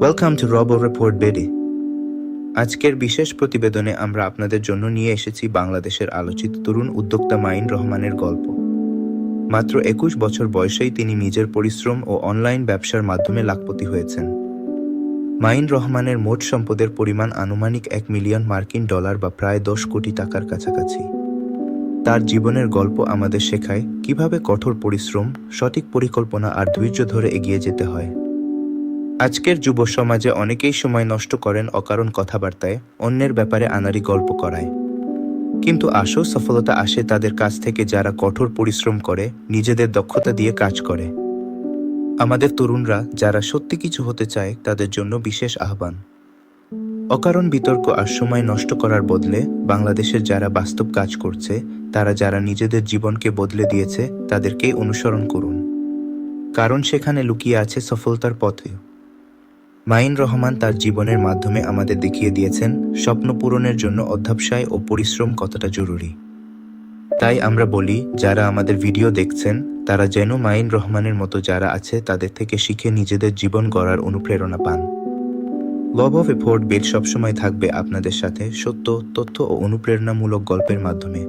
Welcome to রব report বেডি আজকের বিশেষ প্রতিবেদনে আমরা আপনাদের জন্য নিয়ে এসেছি বাংলাদেশের আলোচিত তরুণ উদ্যোক্তা মাইন রহমানের গল্প। মাত্র একুশ বছর বয়সেই তিনি নিজের পরিশ্রম ও অনলাইন ব্যবসার মাধ্যমে লাখপতি হয়েছেন। মাইন রহমানের মোট সম্পদের পরিমাণ আনুমানিক এক মিলিয়ন মার্কিন ডলার বা প্রায় দশ কোটি টাকার কাছাকাছি। তার জীবনের গল্প আমাদের শেখায় কীভাবে কঠোর পরিশ্রম, সঠিক পরিকল্পনা আর ধৈর্য ধরে এগিয়ে যেতে হয়। আজকের যুব সমাজে অনেকেই সময় নষ্ট করেন অকারণ কথাবার্তায়, অন্যের ব্যাপারে আনারি গল্প করায়। কিন্তু আসল সফলতা আসে তাদের কাছ থেকে যারা কঠোর পরিশ্রম করে, নিজেদের দক্ষতা দিয়ে কাজ করে। আমাদের তরুণরা যারা সত্যি কিছু হতে চায়, তাদের জন্য বিশেষ আহ্বান। অকারণ বিতর্ক আর সময় নষ্ট করার বদলে বাংলাদেশের যারা বাস্তব কাজ করছে, তারা যারা নিজেদের জীবনকে বদলে দিয়েছে, তাদেরকেই অনুসরণ করুন। কারণ সেখানে লুকিয়ে আছে সফলতার পথে। মাইন রহমান তার জীবনের মাধ্যমে আমাদের দেখিয়ে দিয়েছেন, স্বপ্ন পূরণের জন্য অধ্যাবসায় ও পরিশ্রম কতটা জরুরি। তাই আমরা বলি, যারা আমাদের ভিডিও দেখছেন, তারা যেন মাইন রহমানের মতো যারা আছে, তাদের থেকে শিখে নিজেদের জীবন গড়ার অনুপ্রেরণা পান। লভ অফ এফোর্ট বেড সবসময় থাকবে আপনাদের সাথে সত্য, তথ্য ও অনুপ্রেরণামূলক গল্পের মাধ্যমে।